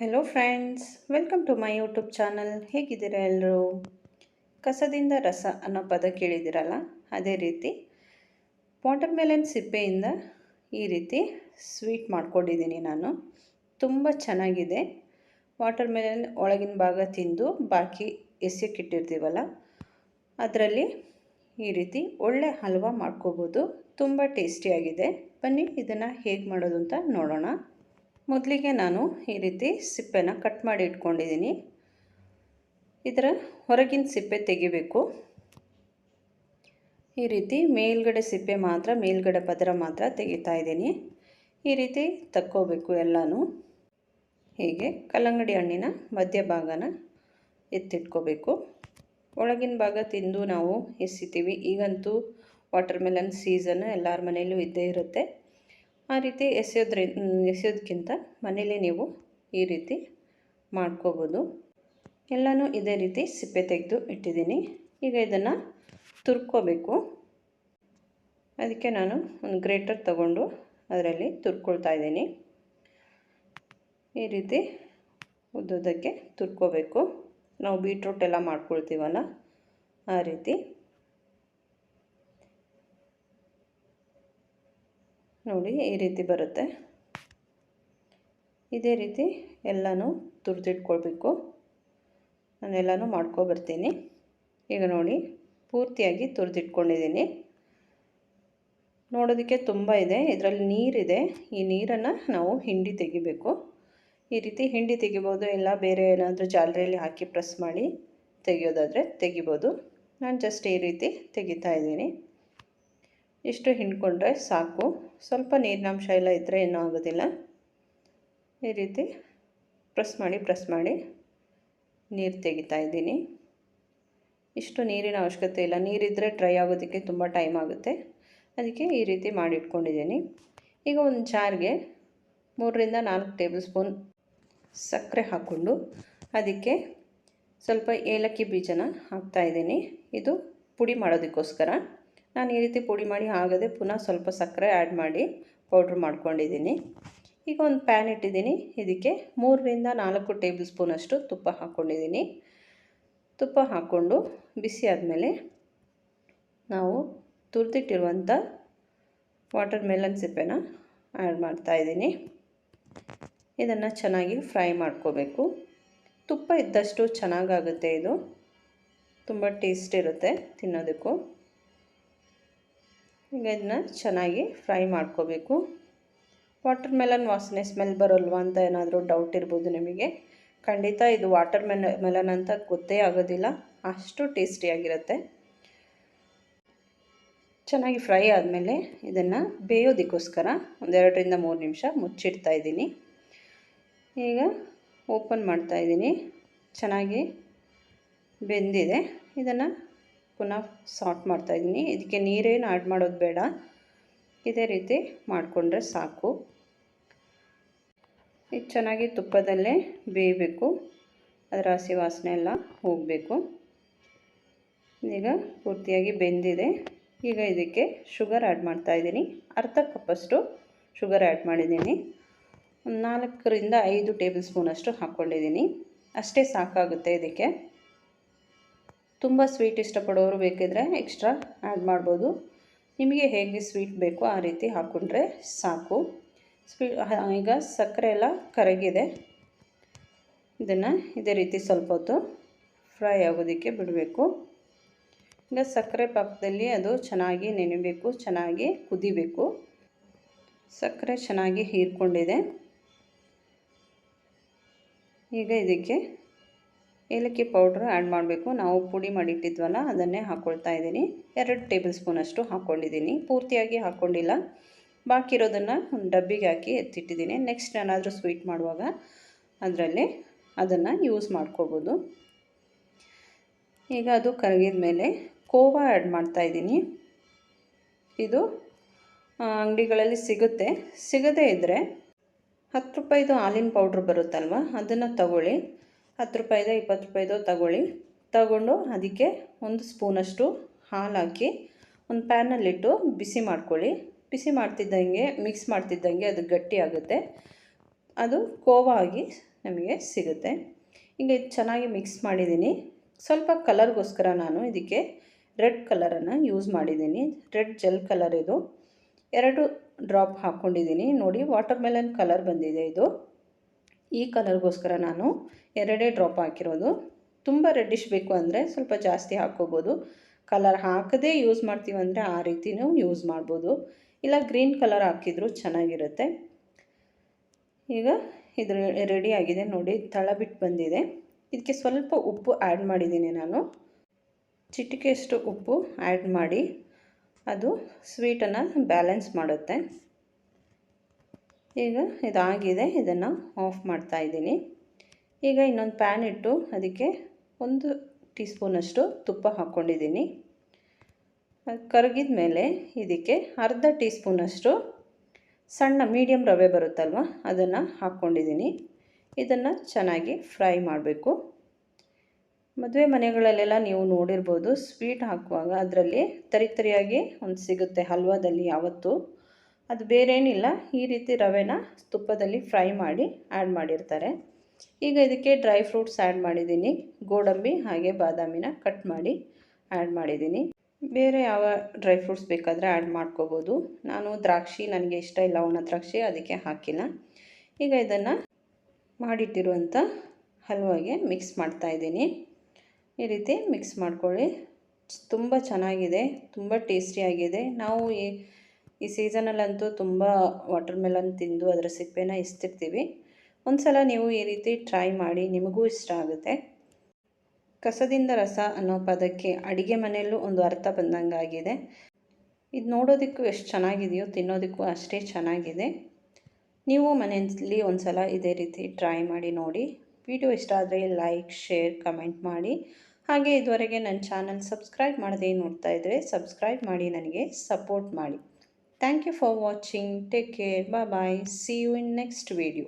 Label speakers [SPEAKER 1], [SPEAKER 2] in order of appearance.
[SPEAKER 1] Hello friends welcome to my YouTube channel ಹೇಗಿದ್ದೀರಾ ಎಲ್ಲರೂ? ಕಸದಿಂದ ರಸ ಅನ್ನೋ ಪದ ಕೇಳಿದ್ದೀರಲ್ಲ? ಅದೇ ರೀತಿ ವಾಟರ್ ಮೆಲನ್ ಸಿಪ್ಪೆಯಿಂದ ಈ ರೀತಿ ಸ್ವೀಟ್ ಮಾಡ್ಕೊಂಡಿದ್ದೀನಿ ನಾನು. ತುಂಬ ಚೆನ್ನಾಗಿದೆ. ವಾಟರ್ ಮೆಲನ್ ಒಳಗಿನ ಭಾಗ ತಿಂದು ಬಾಕಿ ಎಸೆಕ್ಕಿಟ್ಟಿರ್ತೀವಲ್ಲ ಅದರಲ್ಲಿ ಈ ರೀತಿ ಒಳ್ಳೆ ಹಲ್ವಾ ಮಾಡ್ಕೋಬೋದು. ತುಂಬ ಟೇಸ್ಟಿಯಾಗಿದೆ ಬನ್ನಿ ಇದನ್ನು ಹೇಗೆ ಮಾಡೋದು ಅಂತ ನೋಡೋಣ. ಮೊದಲಿಗೆ ನಾನು ಈ ರೀತಿ ಸಿಪ್ಪೆನ ಕಟ್ ಮಾಡಿ ಇಟ್ಕೊಂಡಿದ್ದೀನಿ. ಇದರ ಹೊರಗಿನ ಸಿಪ್ಪೆ ತೆಗಿಬೇಕು. ಈ ರೀತಿ ಮೇಲ್ಗಡೆ ಸಿಪ್ಪೆ ಮಾತ್ರ, ಮೇಲ್ಗಡೆ ಪದರ ಮಾತ್ರ ತೆಗಿತಾ ಇದ್ದೀನಿ. ಈ ರೀತಿ ತಕ್ಕೋಬೇಕು ಎಲ್ಲನೂ. ಹೀಗೆ ಕಲ್ಲಂಗಡಿ ಹಣ್ಣಿನ ಮಧ್ಯಭಾಗನ ಎತ್ತಿಟ್ಕೋಬೇಕು. ಒಳಗಿನ ಭಾಗ ತಿಂದು ನಾವು ಎಸಿತೀವಿ. ಈಗಂತೂ ವಾಟರ್ ಮೆಲನ್ ಸೀಸನ್ ಎಲ್ಲರ ಮನೆಯಲ್ಲೂ ಇದ್ದೇ ಇರುತ್ತೆ. ಆ ರೀತಿ ಎಸೆಯೋದ್ರಿ ಎಸೆಯೋದಕ್ಕಿಂತ ಮನೇಲಿ ನೀವು ಈ ರೀತಿ ಮಾಡ್ಕೋಬೋದು. ಎಲ್ಲನೂ ಇದೇ ರೀತಿ ಸಿಪ್ಪೆ ತೆಗೆದು ಇಟ್ಟಿದ್ದೀನಿ. ಈಗ ಇದನ್ನು ತುರ್ಕೋಬೇಕು. ಅದಕ್ಕೆ ನಾನು ಒಂದು ಗ್ರೇಟರ್ ತಗೊಂಡು ಅದರಲ್ಲಿ ತುರ್ಕೊಳ್ತಾ ಇದ್ದೀನಿ. ಈ ರೀತಿ ಉದ್ದೋದಕ್ಕೆ ತುರ್ಕೋಬೇಕು. ನಾವು ಬೀಟ್ರೂಟ್ ಎಲ್ಲ ಮಾಡ್ಕೊಳ್ತೀವಲ್ಲ, ಆ ರೀತಿ. ನೋಡಿ ಈ ರೀತಿ ಬರುತ್ತೆ. ಇದೇ ರೀತಿ ಎಲ್ಲನೂ ತುರಿದಿಟ್ಕೊಳ್ಬೇಕು. ನಾನು ಎಲ್ಲನೂ ಮಾಡ್ಕೊಬರ್ತೀನಿ ಈಗ ನೋಡಿ, ಪೂರ್ತಿಯಾಗಿ ತುರಿದಿಟ್ಕೊಂಡಿದ್ದೀನಿ. ನೋಡೋದಕ್ಕೆ ತುಂಬ ಇದೆ. ಇದರಲ್ಲಿ ನೀರಿದೆ. ಈ ನೀರನ್ನು ನಾವು ಹಿಂಡಿ ತೆಗಿಬೇಕು. ಈ ರೀತಿ ಹಿಂಡಿ ತೆಗಿಬೋದು ಇಲ್ಲ ಬೇರೆ ಏನಾದರೂ ಜಾಲರಿಯಲ್ಲಿ ಹಾಕಿ ಪ್ರೆಸ್ ಮಾಡಿ ತೆಗಿಯೋದಾದರೆ ತೆಗಿಬೋದು. ನಾನು ಜಸ್ಟ್ ಈ ರೀತಿ ತೆಗಿತಾ ಇದ್ದೀನಿ. ಇಷ್ಟು ಹಿಂಡ್ಕೊಂಡ್ರೆ ಸಾಕು. ಸ್ವಲ್ಪ ನೀರಿನಾಂಶ ಎಲ್ಲ ಇದ್ದರೆ ಏನೂ ಆಗೋದಿಲ್ಲ. ಈ ರೀತಿ ಪ್ರೆಸ್ ಮಾಡಿ ಪ್ರೆಸ್ ಮಾಡಿ ನೀರು ತೆಗಿತಾ ಇದ್ದೀನಿ. ಇಷ್ಟು ನೀರಿನ ಅವಶ್ಯಕತೆ ಇಲ್ಲ. ನೀರಿದ್ದರೆ ಡ್ರೈ ಆಗೋದಕ್ಕೆ ತುಂಬ ಟೈಮ್ ಆಗುತ್ತೆ. ಅದಕ್ಕೆ ಈ ರೀತಿ ಮಾಡಿಟ್ಕೊಂಡಿದ್ದೀನಿ. ಈಗ ಒಂದು ಜಾರ್ಗೆ ಮೂರರಿಂದ ನಾಲ್ಕು ಟೇಬಲ್ ಸ್ಪೂನ್ ಸಕ್ಕರೆ ಹಾಕ್ಕೊಂಡು ಅದಕ್ಕೆ ಸ್ವಲ್ಪ ಏಲಕ್ಕಿ ಬೀಜನ ಹಾಕ್ತಾಯಿದ್ದೀನಿ ಇದು ಪುಡಿ ಮಾಡೋದಕ್ಕೋಸ್ಕರ. ನಾನು ಈ ರೀತಿ ಪುಡಿ ಮಾಡಿ ಆಗದೆ ಪುನಃ ಸ್ವಲ್ಪ ಸಕ್ಕರೆ ಆ್ಯಡ್ ಮಾಡಿ ಪೌಡ್ರ್ ಮಾಡ್ಕೊಂಡಿದ್ದೀನಿ. ಈಗ ಒಂದು ಪ್ಯಾನ್ ಇಟ್ಟಿದ್ದೀನಿ. ಇದಕ್ಕೆ ಮೂರರಿಂದ ನಾಲ್ಕು ಟೇಬಲ್ ಸ್ಪೂನಷ್ಟು ತುಪ್ಪ ಹಾಕ್ಕೊಂಡಿದ್ದೀನಿ ತುಪ್ಪ ಹಾಕ್ಕೊಂಡು ಬಿಸಿ ಆದಮೇಲೆ ನಾವು ತುರಿದಿಟ್ಟಿರುವಂಥ ವಾಟರ್ ಮೆಲನ್ ಸಿಪ್ಪೆನ ಆ್ಯಡ್ ಮಾಡ್ತಾಯಿದ್ದೀನಿ ಇದನ್ನು ಚೆನ್ನಾಗಿ ಫ್ರೈ ಮಾಡ್ಕೋಬೇಕು. ತುಪ್ಪ ಇದ್ದಷ್ಟು ಚೆನ್ನಾಗಾಗುತ್ತೆ ಇದು. ತುಂಬ ಟೇಸ್ಟ್ ಇರುತ್ತೆ ತಿನ್ನೋದಕ್ಕೂ. ಈಗ ಇದನ್ನ ಚೆನ್ನಾಗಿ ಫ್ರೈ ಮಾಡ್ಕೋಬೇಕು. ವಾಟರ್ ಮೆಲನ್ ವಾಸನೆ ಸ್ಮೆಲ್ ಬರೋಲ್ವ ಅಂತ ಏನಾದರೂ ಡೌಟ್ ಇರ್ಬೋದು ನಿಮಗೆ. ಖಂಡಿತ ಇದು ವಾಟರ್ ಮೆಲ, ಮೆಲನ್ ಅಂತ ಗೊತ್ತೇ ಆಗೋದಿಲ್ಲ. ಅಷ್ಟು ಟೇಸ್ಟಿಯಾಗಿರುತ್ತೆ ಚೆನ್ನಾಗಿ ಫ್ರೈ ಆದಮೇಲೆ ಇದನ್ನು ಬೇಯೋದಕ್ಕೋಸ್ಕರ ಒಂದೆರಡರಿಂದ ಮೂರು ನಿಮಿಷ ಮುಚ್ಚಿಡ್ತಾ ಇದ್ದೀನಿ. ಈಗ ಓಪನ್ ಮಾಡ್ತಾ ಇದ್ದೀನಿ. ಚೆನ್ನಾಗಿ ಬೆಂದಿದೆ. ಇದನ್ನು ಪುನಃ ಸಾಟ್ ಮಾಡ್ತಾಯಿದ್ದೀನಿ ಇದಕ್ಕೆ ನೀರೇನು ಆ್ಯಡ್ ಮಾಡೋದು ಬೇಡ. ಇದೇ ರೀತಿ ಮಾಡಿಕೊಂಡ್ರೆ ಸಾಕು. ಇದು ಚೆನ್ನಾಗಿ ತುಪ್ಪದಲ್ಲೇ ಬೇಯಬೇಕು. ಅದರ ಹಸಿ ವಾಸನೆ ಎಲ್ಲ ಹೋಗಬೇಕು. ಈಗ ಪೂರ್ತಿಯಾಗಿ ಬೆಂದಿದೆ. ಈಗ ಇದಕ್ಕೆ ಶುಗರ್ ಆ್ಯಡ್ ಮಾಡ್ತಾಯಿದ್ದೀನಿ ಅರ್ಧ ಕಪ್ಪಷ್ಟು ಶುಗರ್ ಆ್ಯಡ್ ಮಾಡಿದ್ದೀನಿ. ನಾಲ್ಕರಿಂದ ಐದು ಟೇಬಲ್ ಸ್ಪೂನಷ್ಟು ಹಾಕ್ಕೊಂಡಿದ್ದೀನಿ. ಅಷ್ಟೇ ಸಾಕಾಗುತ್ತೆ ಇದಕ್ಕೆ. ತುಂಬ ಸ್ವೀಟ್ ಇಷ್ಟಪಡೋರು ಬೇಕಿದ್ರೆ ಎಕ್ಸ್ಟ್ರಾ ಆ್ಯಡ್ ಮಾಡ್ಬೋದು. ನಿಮಗೆ ಹೇಗೆ ಸ್ವೀಟ್ ಬೇಕೋ ಆ ರೀತಿ ಹಾಕ್ಕೊಂಡ್ರೆ ಸಾಕು. ಸ್ವೀ ಈಗ ಸಕ್ಕರೆ ಎಲ್ಲ ಕರಗಿದೆ. ಇದನ್ನು ಇದೇ ರೀತಿ ಸ್ವಲ್ಪ ಹೊತ್ತು ಫ್ರೈ ಆಗೋದಕ್ಕೆ ಬಿಡಬೇಕು. ಈಗ ಸಕ್ಕರೆ ಪಾಕದಲ್ಲಿ ಅದು ಚೆನ್ನಾಗಿ ನೆನೆಬೇಕು, ಚೆನ್ನಾಗಿ ಕುದಿಬೇಕು. ಸಕ್ಕರೆ ಚೆನ್ನಾಗಿ ಹೀರ್ಕೊಂಡಿದೆ. ಈಗ ಇದಕ್ಕೆ ಏಲಕ್ಕಿ ಪೌಡ್ರ್ ಆ್ಯಡ್ ಮಾಡಬೇಕು. ನಾವು ಪುಡಿ ಮಾಡಿಟ್ಟಿದ್ವಲ್ಲ, ಅದನ್ನೇ ಹಾಕ್ಕೊಳ್ತಾ ಇದ್ದೀನಿ. ಎರಡು ಟೇಬಲ್ ಸ್ಪೂನಷ್ಟು ಹಾಕ್ಕೊಂಡಿದ್ದೀನಿ ಪೂರ್ತಿಯಾಗಿ ಹಾಕ್ಕೊಂಡಿಲ್ಲ ಬಾಕಿ ಇರೋದನ್ನು ಒಂದು ಡಬ್ಬಿಗೆ ಹಾಕಿ ಎತ್ತಿಟ್ಟಿದ್ದೀನಿ. ನೆಕ್ಸ್ಟ್ ಏನಾದರೂ ಸ್ವೀಟ್ ಮಾಡುವಾಗ ಅದರಲ್ಲಿ ಅದನ್ನು ಯೂಸ್ ಮಾಡ್ಕೋಬೋದು. ಈಗ ಅದು ಕರಗಿದ ಮೇಲೆ ಕೋವಾ ಆ್ಯಡ್ ಮಾಡ್ತಾಯಿದ್ದೀನಿ ಇದು ಅಂಗಡಿಗಳಲ್ಲಿ ಸಿಗುತ್ತೆ. ಸಿಗದೇ ಇದ್ದರೆ ಹತ್ತು ರೂಪಾಯಿದು ಹಾಲಿನ ಪೌಡ್ರ್ ಬರುತ್ತಲ್ವ? ಅದನ್ನು ತಗೊಳ್ಳಿ. ಹತ್ತು ರೂಪಾಯಿದೋ, ಇಪ್ಪತ್ತು ರೂಪಾಯಿದೋ ತಗೊಳ್ಳಿ. ತಗೊಂಡು ಅದಕ್ಕೆ ಒಂದು ಸ್ಪೂನಷ್ಟು ಹಾಲು ಹಾಕಿ ಒಂದು ಪ್ಯಾನಲ್ಲಿಟ್ಟು ಬಿಸಿ ಮಾಡ್ಕೊಳ್ಳಿ. ಬಿಸಿ ಮಾಡ್ತಿದ್ದಂಗೆ ಮಿಕ್ಸ್ ಮಾಡ್ತಿದ್ದಂಗೆ ಅದು ಗಟ್ಟಿ ಆಗುತ್ತೆ. ಅದು ಕೋವಾ ಆಗಿ ನಮಗೆ ಸಿಗುತ್ತೆ. ಈಗ ಚೆನ್ನಾಗಿ ಮಿಕ್ಸ್ ಮಾಡಿದ್ದೀನಿ. ಸ್ವಲ್ಪ ಕಲರ್ಗೋಸ್ಕರ ನಾನು ಇದಕ್ಕೆ ರೆಡ್ ಕಲರನ್ನು ಯೂಸ್ ಮಾಡಿದ್ದೀನಿ. ರೆಡ್ ಜೆಲ್ ಕಲರ್ ಇದು. ಎರಡು ಡ್ರಾಪ್ ಹಾಕ್ಕೊಂಡಿದ್ದೀನಿ. ನೋಡಿ ವಾಟರ್ ಮೆಲನ್ ಕಲರ್ ಬಂದಿದೆ ಇದು. ಈ ಕಲರ್ಗೋಸ್ಕರ ನಾನು ಎರಡೇ ಡ್ರಾಪ್ ಹಾಕಿರೋದು. ತುಂಬ ರೆಡ್ಡಿಶ್ ಬೇಕು ಅಂದರೆ ಸ್ವಲ್ಪ ಜಾಸ್ತಿ ಹಾಕ್ಕೋಬೋದು. ಕಲರ್ ಹಾಕದೇ ಯೂಸ್ ಮಾಡ್ತೀವಿ ಅಂದರೆ ಆ ರೀತಿನೂ ಯೂಸ್ ಮಾಡ್ಬೋದು. ಇಲ್ಲ ಗ್ರೀನ್ ಕಲರ್ ಹಾಕಿದರೂ ಚೆನ್ನಾಗಿರುತ್ತೆ. ಈಗ ಇದು ರೆಡಿ ಆಗಿದೆ ನೋಡಿ ತಳ ಬಿಟ್ಟು ಬಂದಿದೆ. ಇದಕ್ಕೆ ಸ್ವಲ್ಪ ಉಪ್ಪು ಆ್ಯಡ್ ಮಾಡಿದ್ದೀನಿ ನಾನು. ಚಿಟಿಕೆಯಷ್ಟು ಉಪ್ಪು ಆ್ಯಡ್ ಮಾಡಿ ಅದು ಸ್ವೀಟನ್ನು ಬ್ಯಾಲೆನ್ಸ್ ಮಾಡುತ್ತೆ. ಈಗ ಇದಾಗಿದೆ. ಇದನ್ನು ಆಫ್ ಮಾಡ್ತಾ ಇದ್ದೀನಿ. ಈಗ ಇನ್ನೊಂದು ಪ್ಯಾನ್ ಇಟ್ಟು ಅದಕ್ಕೆ ಒಂದು ಟೀ ಸ್ಪೂನಷ್ಟು ತುಪ್ಪ ಹಾಕ್ಕೊಂಡಿದ್ದೀನಿ. ಕರಗಿದ ಮೇಲೆ ಇದಕ್ಕೆ ಅರ್ಧ ಟೀ ಸ್ಪೂನಷ್ಟು ಸಣ್ಣ ಮೀಡಿಯಮ್ ರವೆ ಬರುತ್ತಲ್ವ, ಅದನ್ನು ಹಾಕ್ಕೊಂಡಿದ್ದೀನಿ. ಇದನ್ನು ಚೆನ್ನಾಗಿ ಫ್ರೈ ಮಾಡಬೇಕು. ಮದುವೆ ಮನೆಗಳಲ್ಲೆಲ್ಲ ನೀವು ನೋಡಿರ್ಬೋದು ಸ್ವೀಟ್ ಹಾಕುವಾಗ ಅದರಲ್ಲಿ ತರಿ ತರಿಯಾಗಿ ಒಂದು ಸಿಗುತ್ತೆ. ಹಲ್ವಾದಲ್ಲಿ ಯಾವತ್ತು ಅದು ಬೇರೇನಿಲ್ಲ. ಈ ರೀತಿ ರವೆನ ತುಪ್ಪದಲ್ಲಿ ಫ್ರೈ ಮಾಡಿ ಆ್ಯಡ್ ಮಾಡಿರ್ತಾರೆ. ಈಗ ಇದಕ್ಕೆ ಡ್ರೈ ಫ್ರೂಟ್ಸ್ ಆ್ಯಡ್ ಮಾಡಿದ್ದೀನಿ. ಗೋಡಂಬಿ ಹಾಗೆ ಬಾದಾಮಿನ ಕಟ್ ಮಾಡಿ ಆ್ಯಡ್ ಮಾಡಿದ್ದೀನಿ. ಬೇರೆ ಯಾವ ಡ್ರೈ ಫ್ರೂಟ್ಸ್ ಬೇಕಾದರೆ ಆ್ಯಡ್ ಮಾಡ್ಕೋಬೋದು. ನಾನು ದ್ರಾಕ್ಷಿ ನನಗೆ ಇಷ್ಟ ಇಲ್ಲ, ಒಣ ದ್ರಾಕ್ಷಿ ಅದಕ್ಕೆ ಹಾಕಿಲ್ಲ. ಈಗ ಇದನ್ನು ಮಾಡಿಟ್ಟಿರುವಂಥ ಹಲ್ವಾಗೆ ಮಿಕ್ಸ್ ಮಾಡ್ತಾಯಿದ್ದೀನಿ ಈ ರೀತಿ ಮಿಕ್ಸ್ ಮಾಡ್ಕೊಳ್ಳಿ. ತುಂಬ ಚೆನ್ನಾಗಿದೆ, ತುಂಬ ಟೇಸ್ಟಿಯಾಗಿದೆ. ನಾವು ಈ ಈ ಸೀಸನಲ್ಲಂತೂ ತುಂಬ ವಾಟರ್ ಮೆಲನ್ ತಿಂದು ಅದರ ಸಿಪ್ಪೆನ ಇಸ್ತಿರ್ತೀವಿ ಒಂದು ಸಲ ನೀವು ಈ ರೀತಿ ಟ್ರೈ ಮಾಡಿ ನಿಮಗೂ ಇಷ್ಟ ಆಗುತ್ತೆ. ಕಸದಿಂದ ರಸ ಅನ್ನೋ ಪದಕ್ಕೆ ಅಡುಗೆ ಮನೆಯಲ್ಲೂ ಒಂದು ಅರ್ಥ ಬಂದಂಗೆ ಆಗಿದೆ ಇದು ನೋಡೋದಕ್ಕೂ ಎಷ್ಟು ಚೆನ್ನಾಗಿದೆಯೋ ತಿನ್ನೋದಕ್ಕೂ ಅಷ್ಟೇ ಚೆನ್ನಾಗಿದೆ. ನೀವು ಮನೆಯಲ್ಲಿ ಒಂದು ಸಲ ಇದೇ ರೀತಿ ಟ್ರೈ ಮಾಡಿ ನೋಡಿ. ವಿಡಿಯೋ ಇಷ್ಟ ಆದರೆ ಲೈಕ್ ಶೇರ್ ಕಮೆಂಟ್ ಮಾಡಿ. ಹಾಗೆ ಇದುವರೆಗೆ ನನ್ನ ಚಾನಲ್ ಸಬ್ಸ್ಕ್ರೈಬ್ ಮಾಡದೇ ನೋಡ್ತಾ ಇದ್ದರೆ ಸಬ್ಸ್ಕ್ರೈಬ್ ಮಾಡಿ, ನನಗೆ ಸಪೋರ್ಟ್ ಮಾಡಿ. Thank you for watching. Take care. Bye bye. See you in next video.